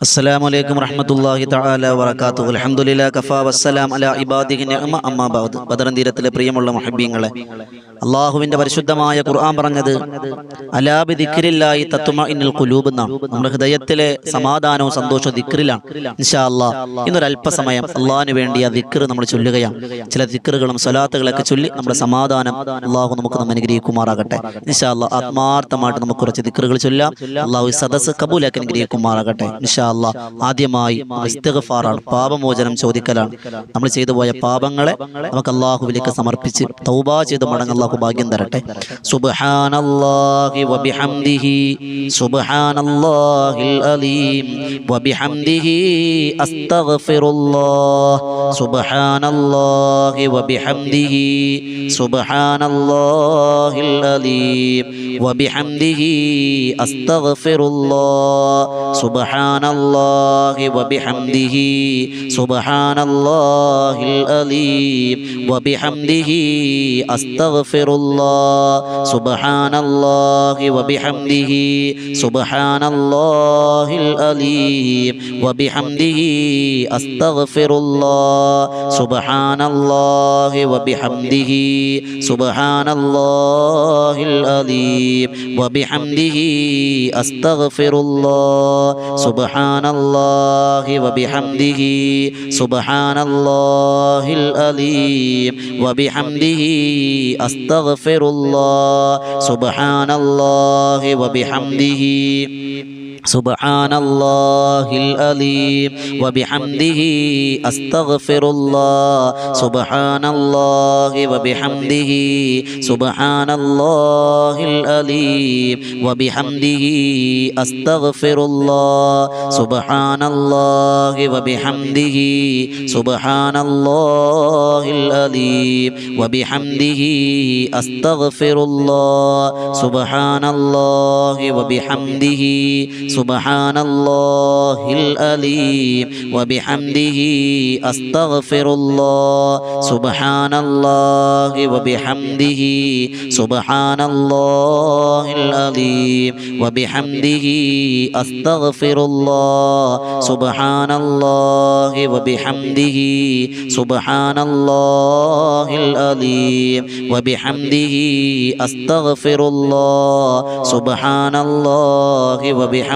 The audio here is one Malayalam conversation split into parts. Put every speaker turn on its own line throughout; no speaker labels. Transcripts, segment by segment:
السلام عليكم ورحمة الله تعالى وبركاته الحمد لله كفى والسلام على عباده النعمة أما بعد ബദറൻ തീരത്തിലെ പ്രിയമുള്ള മുഹബ്ബീങ്ങളെ അള്ളാഹുവിന്റെ പരിശുദ്ധമായ ഖുർആൻ പറഞ്ഞത് അലാബി ദിക്രില്ലായി തത്വമ ഇന്നൽ കുലൂബ് എന്നാണ്. നമ്മുടെ ഹൃദയത്തിലെ സമാധാനവും സന്തോഷവും ദിക്റിലാണ് ഇൻഷാ അല്ലാ ഇന്നൊരു അല്പസമയം അള്ളാഹിന് വേണ്ടി ആ ദിക്ർ നമ്മൾ ചൊല്ലുകയാണ്. ചില ദിക്റുകളും സ്വലാത്തുകളൊക്കെ ചൊല്ലി നമ്മുടെ സമാധാനം അള്ളാഹു നമുക്ക് നമ്മൾ അനുഗ്രഹിക്കുമാറാകട്ടെ. ഇൻഷാ അല്ലാ ആത്മാർത്ഥമായിട്ട് നമുക്ക് കുറച്ച് ദിക്റുകൾ ചൊല്ലാം. അള്ളാഹു സദസ് കബൂലാക്കി അനുഗ്രഹിക്കുമാറാകട്ടെ ഇൻഷാ അല്ലാ ആദ്യമായി ഇസ്തഗഫാറാണ് പാപമോചനം ചോദിക്കലാണ്. നമ്മൾ ചെയ്തു പോയ പാപങ്ങളെ നമുക്ക് അള്ളാഹുവിലേക്ക് സമർപ്പിച്ച് തൗബ ചെയ്ത് മടങ്ങ് അള്ളാഹു ഭാഗ്യം തരട്ടെ. സുബ്ഹാനല്ലാഹി വബിഹംദിഹി സുബ്ഹാനല്ലാഹിൽ അലീം വബിഹംദിഹി അസ്തഗ്ഫിറുല്ലാഹ് സുബ്ഹാനല്ലാഹി വബിഹംദിഹി സുബ്ഹാനല്ലാഹിൽ അലീം أستغفر الله سبحان الله وبحمده سبحان الله الأليم وبحمده أستغفر الله سبحان الله وبحمده سبحان الله الأليم وبحمده أستغفر الله سبحان الله وبحمده سبحان الله الأليم وبحمده أستغفر الله سبحان الله وبحمده سبحان الله العليم وبحمده أستغفر الله سبحان الله وبحمده سبحان الله العليم وبحمده أستغفر الله سبحان الله وبحمده سبحان الله العليم وبحمده أستغفر الله سبحان الله وبحمده سبحان الله العليم وبحمده أستغفر الله سبحان الله وبحمده سبحان الله العليم وبحمده أستغفر الله سبحان الله وبحمده سبحان الله العظيم وبحمده أستغفر الله سبحان الله وبحمده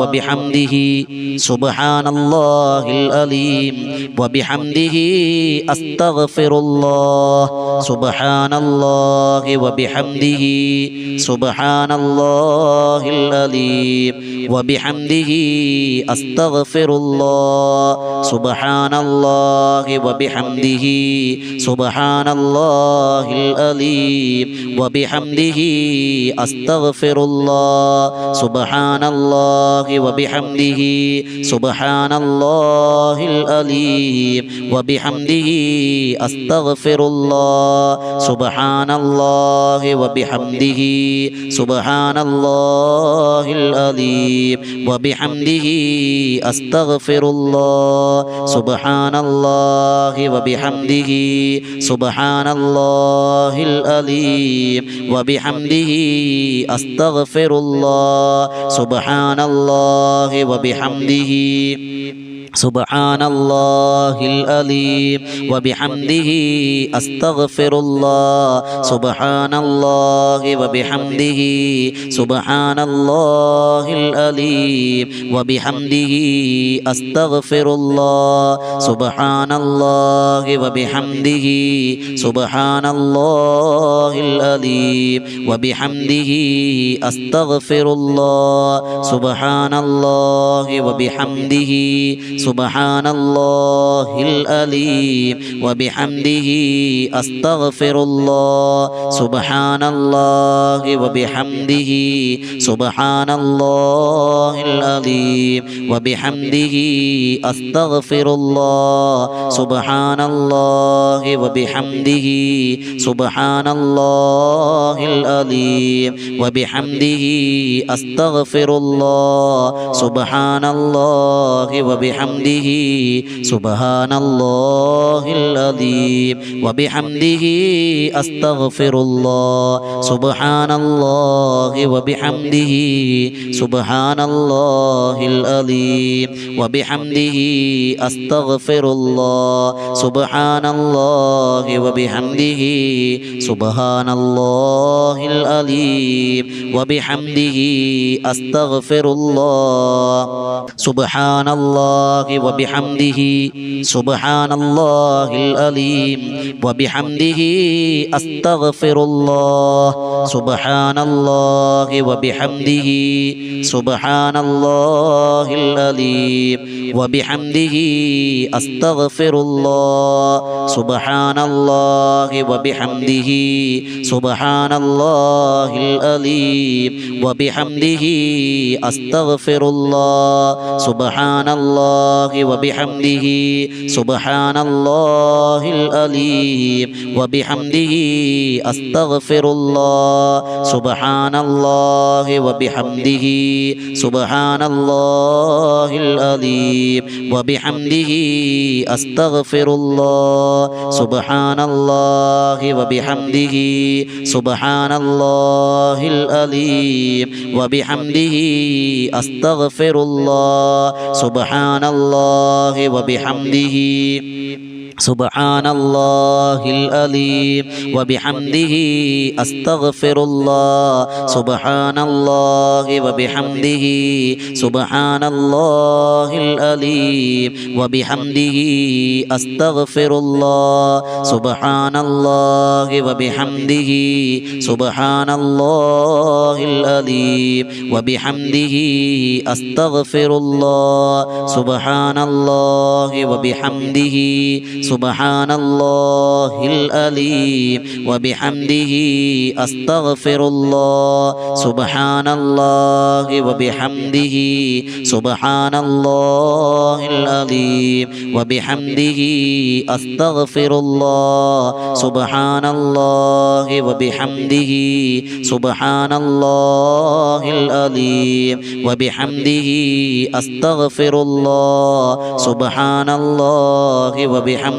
وبحمده سبحان الله العليم وبحمده أستغفر الله سبحان الله وبحمده سبحان الله العليم وبحمده أستغفر الله سبحان الله وبحمده سبحان الله العليم وبحمده أستغفر الله سبحان الله وبحمده سبحان الله العليم وبحمده أستغفر الله سبحان الله وبحمده سبحان الله العليم وبحمده أستغفر الله سبحان الله وبحمده سبحان الله العليم وبحمده أستغفر الله سبحان الله الله وبحمده. سبحان الله العليم وبحمده أستغفر الله سبحان الله وبحمده سبحان الله العليم وبحمده أستغفر الله سبحان الله وبحمده سبحان الله العليم وبحمده أستغفر الله سبحان الله وبحمده سبحان الله العظيم وبحمده أستغفر الله. سبحان الله وبحمده. سبحان الله العظيم وبحمده أستغفر الله. سبحان الله وبحمده. سبحان الله العظيم وبحمده أستغفر الله. سبحان الله وبحمده. سبحان الله العظيم وبحمده أستغفر الله سبحان الله وبحمده سبحان الله العظيم وبحمده أستغفر الله سبحان الله وبحمده سبحان الله العظيم وبحمده أستغفر الله سبحان الله وبحمده سبحان الله العظيم وبحمده أستغفر الله سبحان الله وبحمده سبحان الله العظيم وبحمده أستغفر الله سبحان الله وبحمده سبحان الله العظيم وبحمده أستغفر الله سبحان الله وبحمده سبحان الله العظيم وبحمده أستغفر الله سبحان الله وبحمده سبحان الله العظيم وبحمده أستغفر الله سبحان الله وبحمده سبحان الله العظيم وبحمده أستغفر الله سبحان الله الله وبحمده. سبحان الله العظيم وبحمده أستغفر الله سبحان الله وبحمده سبحان الله العظيم وبحمده أستغفر الله سبحان الله وبحمده سبحان الله العليم وبحمده أستغفر الله سبحان الله وبحمده سبحان الله العظيم وبحمده أستغفر الله سبحان الله وبحمده سبحان الله العظيم وبحمده أستغفر الله سبحان الله وبحمده سبحان الله العظيم وبحمده أستغفر الله سبحان الله وبحمده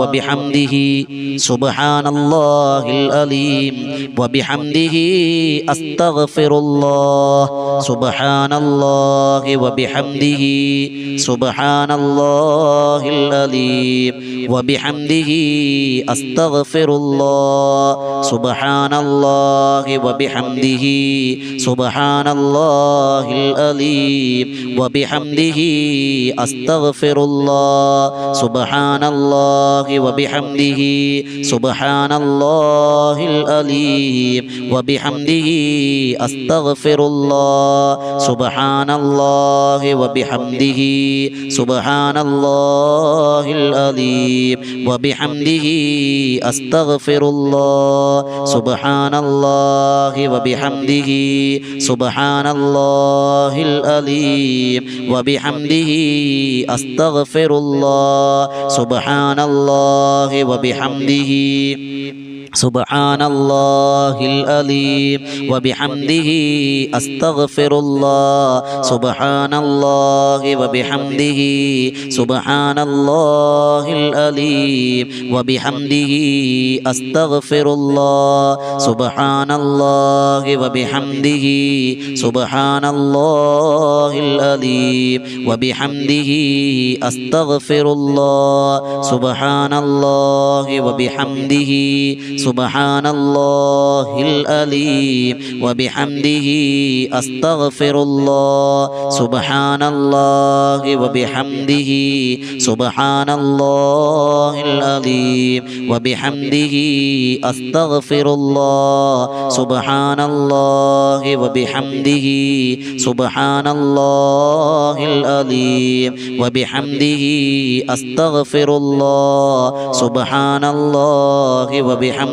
وبحمده سبحان الله العظيم وبحمده أستغفر الله سبحان الله وبحمده سبحان الله العظيم وبحمده أستغفر الله سبحان الله وبحمده سبحان الله العظيم وبحمده أستغفر الله سبحان الله وبحمده. سبحان الله العظيم وبحمده أستغفر الله. سبحان الله وبحمده. سبحان الله العظيم وبحمده أستغفر الله. سبحان الله وبحمده. سبحان الله العظيم وبحمده أستغفر الله. سبحان الله الله وبحمده. سبحان الله العظيم وبحمده أستغفر الله سبحان الله وبحمده سبحان الله العظيم وبحمده أستغفر الله سبحان الله وبحمده سبحان الله العليم وبحمده أستغفر الله سبحان الله وبحمده سبحان الله العليم وبحمده أستغفر الله سبحان الله وبحمده سبحان الله العليم وبحمده أستغفر الله سبحان الله وبحمده سبحان الله العظيم وبحمده أستغفر الله سبحان الله وبحمده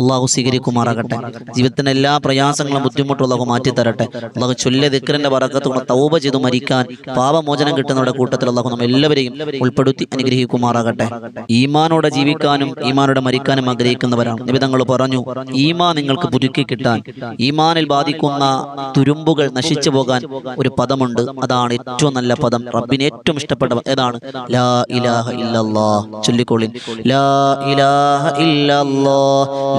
അള്ളാഹു സ്വീകരിക്കുമാറാകട്ടെ. ജീവിതത്തിന്റെ എല്ലാ പ്രയാസങ്ങളും ബുദ്ധിമുട്ടും അള്ളാഹു മാറ്റിത്തരട്ടെ അള്ളാഹു ചൊല്ലിയ ദിക്കറിന്റെ വറക്കത്തുള്ള തൗബ ചെയ്ത് മരിക്കാൻ പാപമോചനം കിട്ടുന്നവരുടെ കൂട്ടത്തിൽ അള്ളാഹു നമ്മൾ എല്ലാവരെയും ഉൾപ്പെടുത്തി അനുഗ്രഹിക്കുമാറാകട്ടെ. ഈമാനോടെ ജീവിക്കാനും ഈമാനോടെ മരിക്കാനും ആഗ്രഹിക്കുന്നവരാണ്. നിബിധങ്ങൾ പറഞ്ഞു ഈമാ നിങ്ങൾക്ക് പുതുക്കി കിട്ടാൻ ഈമാനിൽ ബാധിക്കുന്ന തുരുമ്പുകൾ നശിച്ചു പോകാൻ ഒരു പദമുണ്ട്. അതാണ് ഏറ്റവും നല്ല പദം. റബ്ബിന് ഏറ്റവും ഇഷ്ടപ്പെട്ട ഏതാണ്? ലാ ഇലാഹ ഇല്ലല്ലാ. ചൊല്ലിക്കോളിൻ ലാ ഇലാഹ ഇല്ലല്ലാ.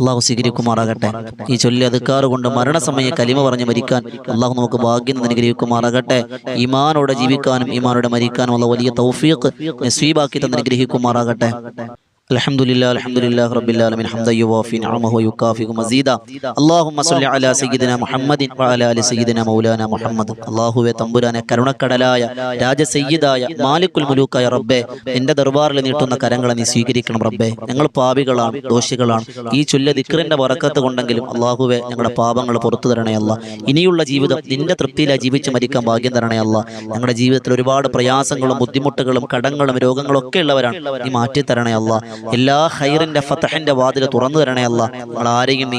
അള്ളാഹു സ്വീകരിക്കുമാറാകട്ടെ. ഈ ചൊല്ലി അതുക്കാറ് കൊണ്ട് മരണസമയ കലിമ പറഞ്ഞ് മരിക്കാൻ അള്ളാഹു നമുക്ക് ഭാഗ്യം അനുഗ്രഹിക്കുമാറാകട്ടെ. ഇമാനോടെ ജീവിക്കാനും ഇമാനോടെ മരിക്കാനും ഉള്ള വലിയ തൗഫീഖ് നസീബാക്കി തന്നെ അനുഗ്രഹിക്കുമാറാകട്ടെ. الحمد لله الحمد لله رب العالمين حمدا يوافي نعمه ويكافئ مزيدا اللهم صل على سيدنا محمد وعلى ال سيدنا مولانا محمد അള്ളാഹുവെ തമ്പുരാനെ കരുണക്കടലായ രാജസയ്യിദായ മാലിക്കുൽ മുലൂക്കായ റബ്ബെ നിന്റെ ദർബാറിൽ നീട്ടുന്ന കരങ്ങളെ നീ സ്വീകരിക്കണം റബ്ബെ ഞങ്ങൾ പാപികളാണ് ദോഷികളാണ് ഈ ചൊല്ല ദിക്റിന്റെ വറക്കത്ത് കൊണ്ടെങ്കിലും അള്ളാഹുവെ ഞങ്ങളുടെ പാപങ്ങൾ പുറത്തു തരണേ അല്ല ഇനിയുള്ള ജീവിതം നിന്റെ തൃപ്തിയിലായി ജീവിച്ച് മരിക്കാൻ ഭാഗ്യം തരണേ അല്ല ഞങ്ങളുടെ ജീവിതത്തിൽ ഒരുപാട് പ്രയാസങ്ങളും ബുദ്ധിമുട്ടുകളും കടങ്ങളും രോഗങ്ങളും ഒക്കെ ഉള്ളവരാണ് നീ മാറ്റി തരണേ അല്ല എല്ലാ ഹൈറിന്റെ ഫതഹിന്റെ വാതിൽ തുറന്നു തരണേ അല്ല നമ്മൾ ആരെയും നീ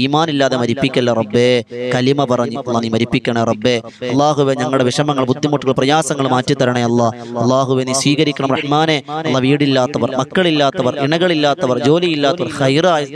ഈമാൻ ഇല്ലാതെ മരിപ്പിക്കല്ല റബ്ബേ? കലിമ പറഞ്ഞു അല്ല നീ മരിപ്പിക്കണേ റബ്ബേ. അള്ളാഹുവെ ഞങ്ങളുടെ വിഷമങ്ങൾ ബുദ്ധിമുട്ടുകൾ പ്രയാസങ്ങൾ മാറ്റി തരണേ അല്ല അള്ളാഹുവെ നീ സ്വീകരിക്കണം റഹ്മാനെ. അല്ല വീടില്ലാത്തവർ മക്കളില്ലാത്തവർ ഇണകളില്ലാത്തവർ ജോലിയില്ലാത്തവർ ഹൈറായി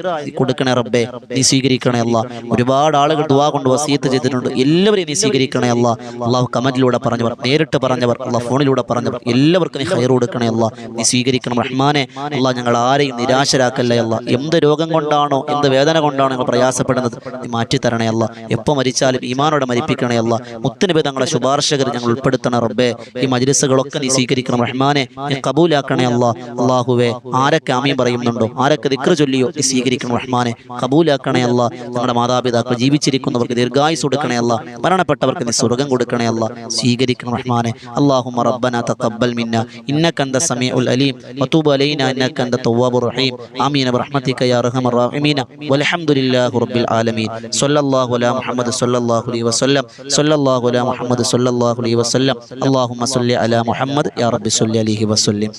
കൊടുക്കണേ റബ്ബേ. നീ സ്വീകരിക്കണേ അല്ല ഒരുപാട് ആളുകൾ ദുവാ കൊണ്ട് വസീത്ത് ചെയ്തിട്ടുണ്ട്. എല്ലാവരെയും നീ സ്വീകരിക്കണേ അല്ല അള്ളാഹു കമന്റിലൂടെ പറഞ്ഞവർ നേരിട്ട് പറഞ്ഞവർ അള്ളാഹ് ഫോണിലൂടെ പറഞ്ഞവർ എല്ലാവർക്കും നീ ഹൈർ കൊടുക്കണേ അല്ല നീ സ്വീകരിക്കണം റഹ്മാനെ. അള്ളാഹ് ഞങ്ങൾ ആരെയും നിരാശരാക്കല്ലേ അല്ല? എന്ത് രോഗം കൊണ്ടാണോ എന്ത് വേദന കൊണ്ടാണോ ഞങ്ങൾ പ്രയാസപ്പെടുന്നത്? മാറ്റി മാറ്റിത്തരണേ അല്ല. എപ്പോൾ മരിച്ചാലും ഈമാനോടെ മരിപ്പിക്കണേ അല്ല. തങ്ങളെ ശുപാർശകർ ഞങ്ങൾ ഉൾപ്പെടുത്തണം റബ്ബേ. ഈ മജ്ലിസുകളൊക്കെ നീ സ്വീകരിക്കണം റഹ്മാനെ. നീ കബൂലാക്കണേ അല്ല. അള്ളാഹുവേ ആരൊക്കെ ആമീം പറയുന്നുണ്ടോ? ആരൊക്കെ ദിക്ര ചൊല്ലിയോ? നീ സ്വീകരിക്കണം റഹ്മാനെ. കബൂലാക്കണേ അല്ല. നമ്മുടെ മാതാപിതാക്കൾ ജീവിച്ചിരിക്കുന്നവർക്ക് ദീർഘായുസ് കൊടുക്കണേയല്ല മരണപ്പെട്ടവർക്ക് നീ സ്വർഗം കൊടുക്കണേയല്ല സ്വീകരിക്കണം റഹ്മാനെ. അള്ളാഹു റബ്ബന തഖബ്ബൽ മിന്ന. ഇന്നക അന്ത അലീം. മത്തൂബ് അലൈനാ ഇന്നക انت التواب الرحيم امين برحمتك يا ارحم الراحمين والحمد لله رب العالمين صلى الله على محمد صلى الله عليه وسلم صلى الله على محمد صلى الله عليه وسلم اللهم صل على محمد يا رب صل عليه وسلم